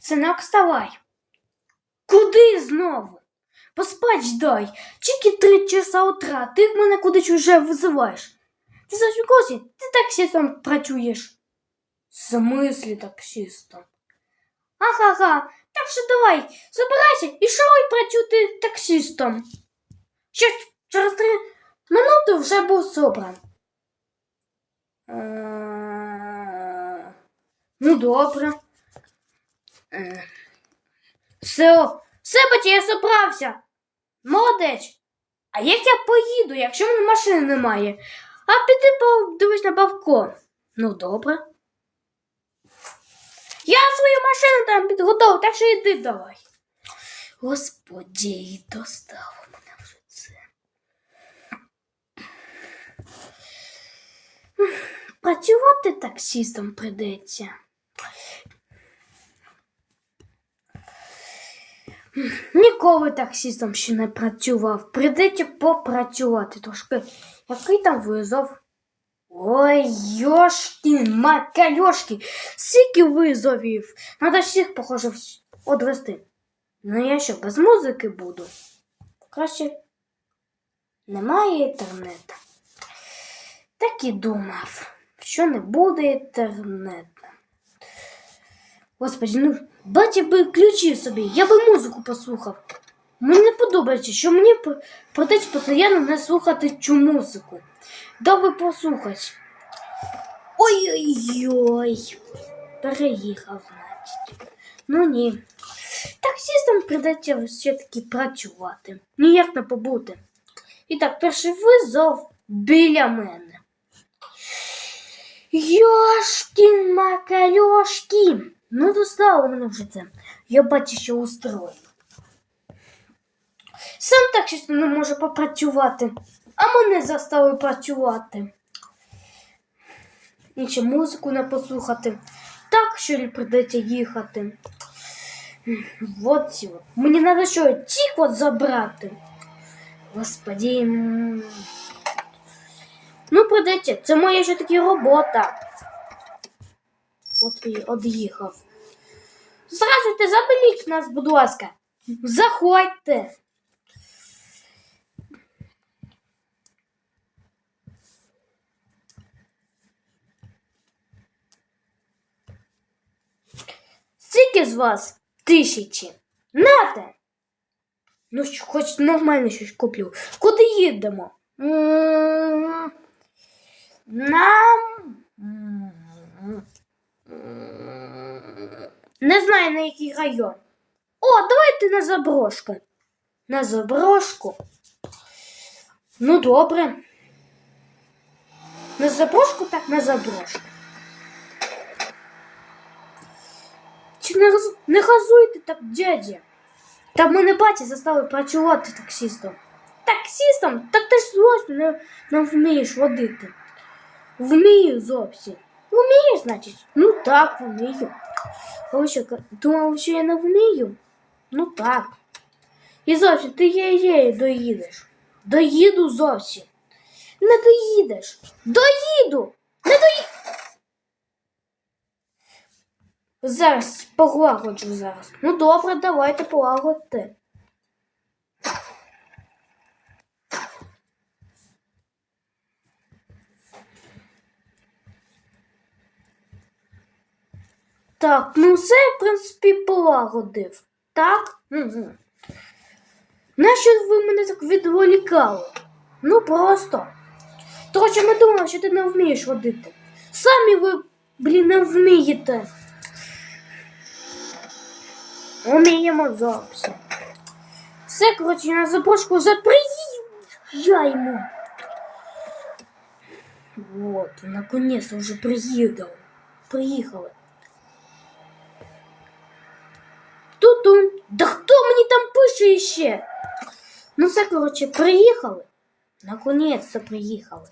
Синок, вставай. Куди знову? Поспать дай. Тільки три часа утра. Ти мене кудись уже визиваєш. Ти зашукався, ти таксистом працюєш. Смислі таксистом? Ага-га, так що давай, забирайся і шуруй працювати таксистом. Ще через три минути вже був собран. Ну, добре. Е, Все, все, батя, я собрався. Молодець. А як я поїду, якщо в мене машини немає? А піди подивись на балкон. Ну, добре. Я свою машину там підготував, так що йди давай. Господі, і достало мене вже це. Працювати таксістом прийдеться. Ніколи таксістом ще не працював. Прийдеться попрацювати трошки. Який там визов? Ой, йошкін, макальошки, скільки визовів. Надо всіх, похоже, одвести. Ну я що, без музики буду? Краще немає інтернету. Так і думав, що не буде інтернету. Господи, ну батя би включив собі, я би музику послухав. Мені не подобається, що мені придеться постійно не слухати цю музику. Давай послухати. Ой-ой-ой. Переїхав, значить. Ну ні. Таксістам придеться все-таки працювати. Ніяк не побути. І так, перший визов біля мене. Йошкін макальошкін. Ну, достало мене вже це. Я бачу, що устрою. Сам так щось не може попрацювати, а мене заставили працювати. І ще музику не послухати. Так, що не придеться їхати. Вот от. Мені треба що, цих от забрати. Господи. Ну, придеться, це моя ще таки робота. От і од'їхав. Здравствуйте, заберіть нас, будь ласка. Заходьте. Скільки з вас? Тисячі. Нате. Ну, хоч нормально щось куплю. Куди їдемо? Нам. Не знаю на який район. О, давайте на заброшку. На заброшку. Ну, добре. На заброшку, так на заброшку. Чи не, роз... не газуйте так, дядя? Та мене батя заставив працювати таксістом. Таксістом? Так ти ж злосно не, не вмієш водити. Вмію зовсім. Вмієш, значить? Ну так, вмію. Ка- думав, що я не вмію? Ну так. І зовсім ти є доїдеш. Доїду зовсім. Не доїдеш. Доїду! Не доїду. Зараз полагоджу зараз. Ну добре, давайте полагодьте. Так, ну все, в принципі, полагодив. Так? Угу. Нащо ви мене так відволікали? Ну просто. Коротше, ми думали, що ти не вмієш водити. Самі ви, блін, не вмієте. Уміємо зовсім. Все, коротше, на запрошку вже приїжджаємо. Вот, наконец уже приїхав. Приїхали. пише ще? Ну все, коротше, приїхали. Наконец-то приїхали.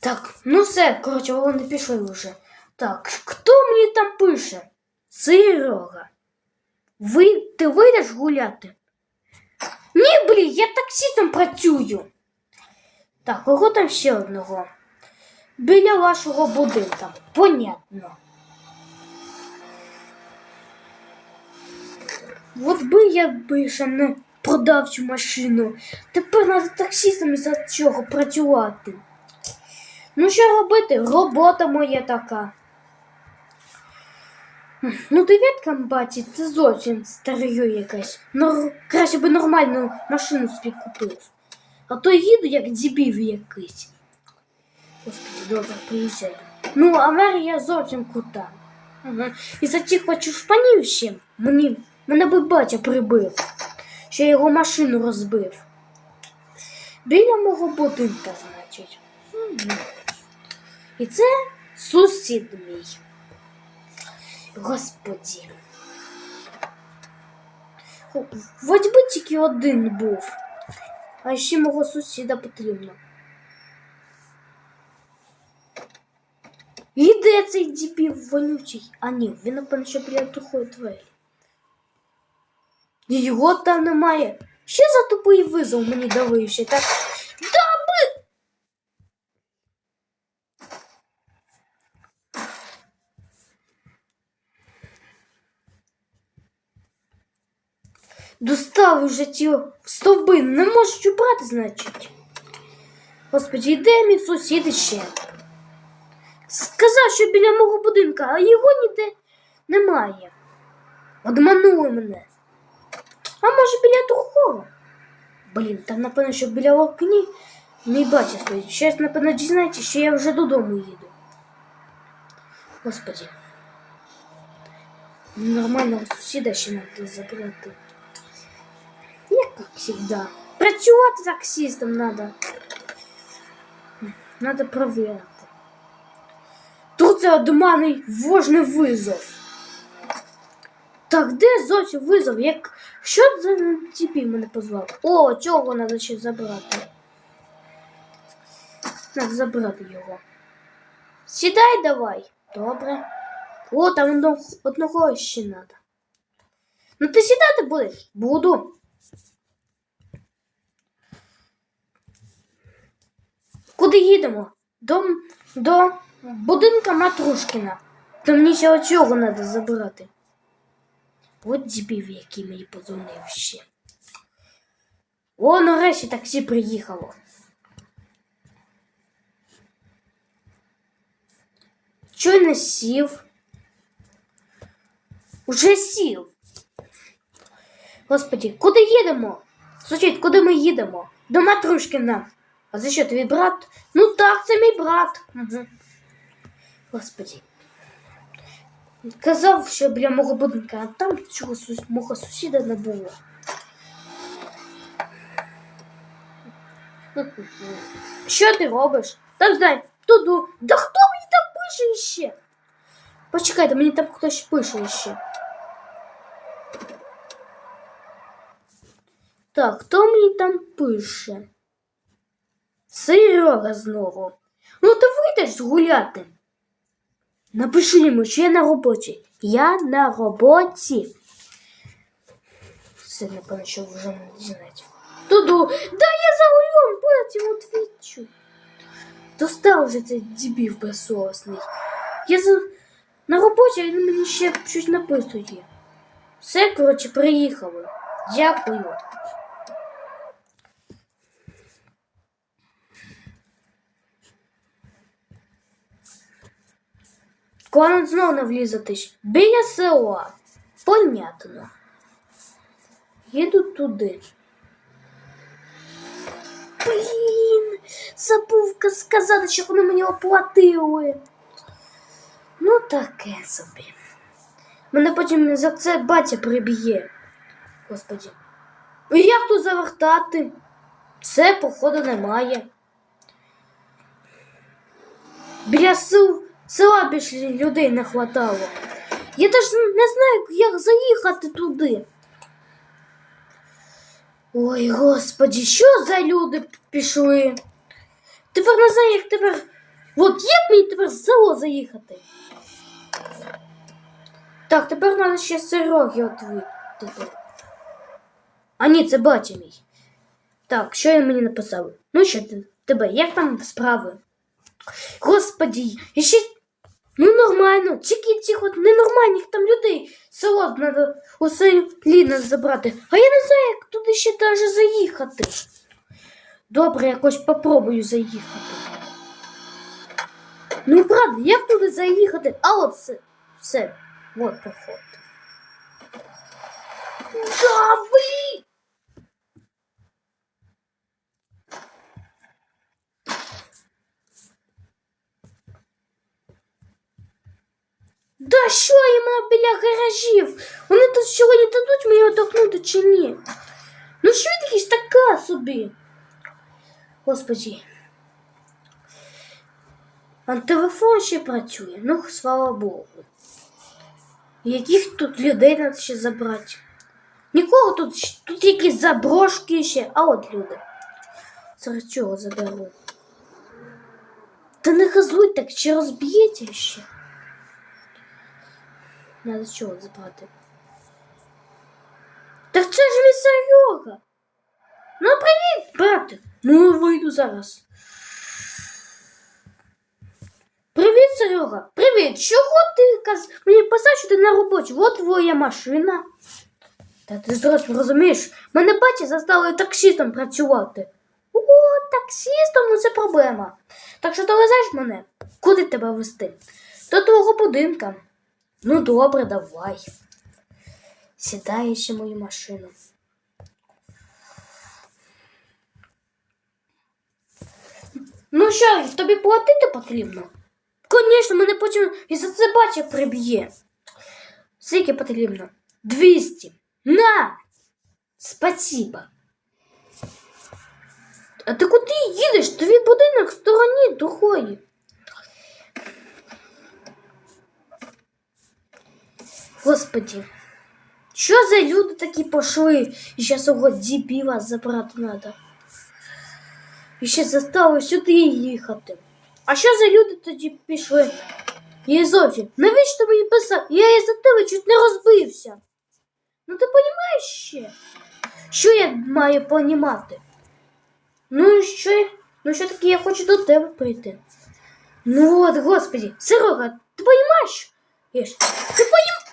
Так, ну все, коротше, вони пішли вже. Так, хто мені там пише? Серега. Ви, ти вийдеш гуляти? Ні, блін, я таксістом працюю. Так, кого там ще одного? Біля вашого будинка. Понятно. От би я більше не продав цю машину. Тепер треба таксістами за чого працювати. Ну, що робити? Робота моя така. Ну, дев'ятка, баті, це зовсім старою якась. Нор... Краще би нормальну машину собі купив. А то їду як дебів якийсь. Господи, добре, приїжджаю. Ну, аварія зовсім крута. Угу. І за тих хочу шпанів ще мені, мене би батя прибив, що його машину розбив. Біля мого будинка, значить. І це сусід мій. Господі. Хоч тільки один був. А ще мого сусіда потрібно. І де цей дібів вонючий? А ні, він напевно, що біля тухої двері. Його там немає. Що за тупий визов мені дали ще так? Даби! Достав уже ті стовби, не можеш убрати, значить. Господи, де мій сусід ще? Сказав, що біля мого будинка, а його ніде немає. Обманули мене. А може біля другого? Блін, там напевно, що біля окні мій батя стоїть. Щас, напевно, дізнається, що я вже додому їду. Господи. Нормального сусіда ще треба забрати. Як як завжди. Працювати таксистом треба. Надо провірити. Тут це одманий вожний визов. Так де зовсім визов? Як... Що за тіпі мене позвав? О, цього треба ще забрати. Треба забрати його. Сідай давай. Добре. О, там одного, ще треба. Ну ти сідати будеш? Буду. Куди їдемо? До, до будинка Матрушкіна. Там мені ще оцього треба забрати. От дебів, який мені подзвонив ще. О, нарешті таксі приїхало. Чого сів? Уже сів. Господи, куди їдемо? Сусід, куди ми їдемо? До Матрушкіна. А це що, твій брат? Ну так, це мій брат. Угу. Господи. Казав, що біля мого будинка, а там сус... мого сусіда не було. Що ти робиш? Там знай, туду. Да хто мені там пише ще? Почекайте, мені там хтось пише ще. Так, хто мені там пише? Серега знову. Ну ти вийдеш згуляти. Напиши йому, що я на роботі. Я на роботі. Все, напевно, що вже не дізнать. Туду. Да я за рулем, потім відвічу. Достав вже цей дебів безсовісний. Я за... на роботі, він мені ще щось написує. Все, коротше, приїхали. Дякую. Клан знову не влізатись. Біля села. Понятно. Їду туди. Блін, забув сказати, що вони мені оплатили. Ну, таке собі. Мене потім за це батя приб'є. Господі. І як тут завертати? Це, походу, немає. Біля сил села більше людей не хватало. Я теж не знаю, як заїхати туди. Ой, господі, що за люди пішли? Тепер не знаю, як тепер. От як мені тепер в село заїхати? Так, тепер треба ще сироги отвити. А ні, це батя мій. Так, що він мені написав? Ну що тебе, як там справи? Господі, ще ну нормально, тільки цих от ненормальних там людей село треба у селі забрати. А я не знаю, як туди ще даже заїхати. Добре, якось попробую заїхати. Ну правда, як туди заїхати? А от все, все, от проход. Да, блін! Да що їм біля гаражів? Вони тут сьогодні дадуть мені отдохнути чи ні? Ну швидкість така собі. Господи. А телефон ще працює, ну слава Богу. Яких тут людей треба ще забрати? Нікого тут, тут якісь заброшки ще, а от люди. Зараз чого заберу? Та не газуй так, чи розб'єте ще? Надо чого забрати? Так це ж мій Серега. Ну, привіт, брате. Ну, вийду зараз. Привіт, Серега. Привіт. Чого ти каз... мені писав, що ти на роботі? От твоя машина. Та ти зараз розумієш, мене батя заставили таксістом працювати. О, таксістом, ну це проблема. Так що ти везеш мене? Куди тебе вести? До твого будинка. Ну, добре, давай. Сідай ще мою машину. Ну що, тобі платити потрібно? Звісно, мене потім і за це батя приб'є. Скільки потрібно? 200. На! Спасибо. А ти куди їдеш? Твій будинок в стороні другої. Господи, що за люди такі пошли? І зараз його дебіла забрати треба. І ще заставили сюди їхати. А що за люди тоді пішли? Я зовсім, навіщо мені писав? Я із за тебе чуть не розбився. Ну ти розумієш ще? Що я маю понімати? Ну що? Ну що таке, я хочу до тебе прийти. Ну от, господи, Серега, ти розумієш? Ти понім...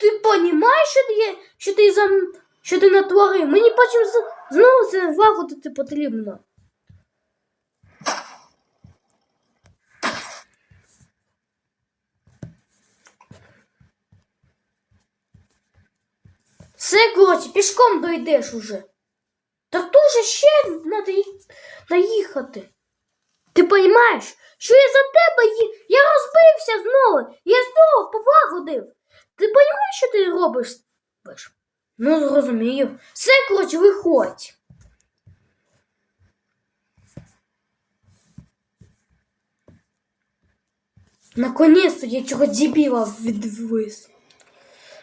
Ти понімаєш, що ти, є- що ти за що ти натворив? Мені потім знову це влагодити потрібно. Все, коротше, пішком дойдеш уже. Так дуже ще треба наїхати. Ти розумієш, що я за тебе я розбився знову, я знову повагодив. Ти розумієш, що ти робиш? Ну, зрозумію. Все, коротше, виходь. Наконец-то я чого дебіла відвис.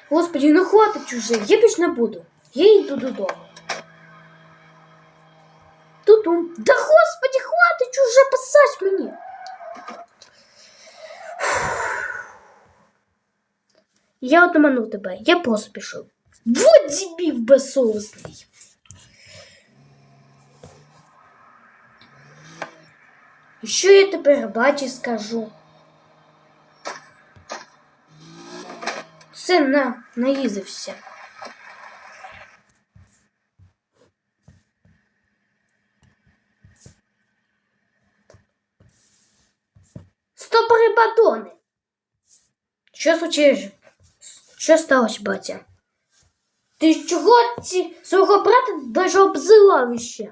Господи, ну хватить уже, я більш не буду. Я йду додому. Тутум. Да господи, хватить уже писать мені. Я отманув тебе, я просто пішов. Вот дебіл безсовісний. Що я тепер бачу скажу? Все на, наїзився. Стопори батони. Що случилось? Що сталося, батя? Ти чого ці свого брата даже обзивав іще?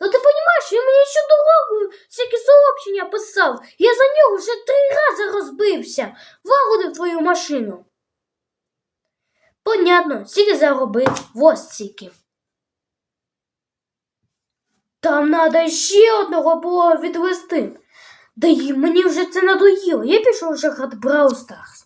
Ну ти розумієш, він мені ще дорогою всякі сообщення писав. Я за нього вже три рази розбився. Вагодив твою машину. Понятно, скільки заробив, ось стільки. Там треба ще одного було відвести. Да й мені вже це надоїло. Я пішов вже грати Stars.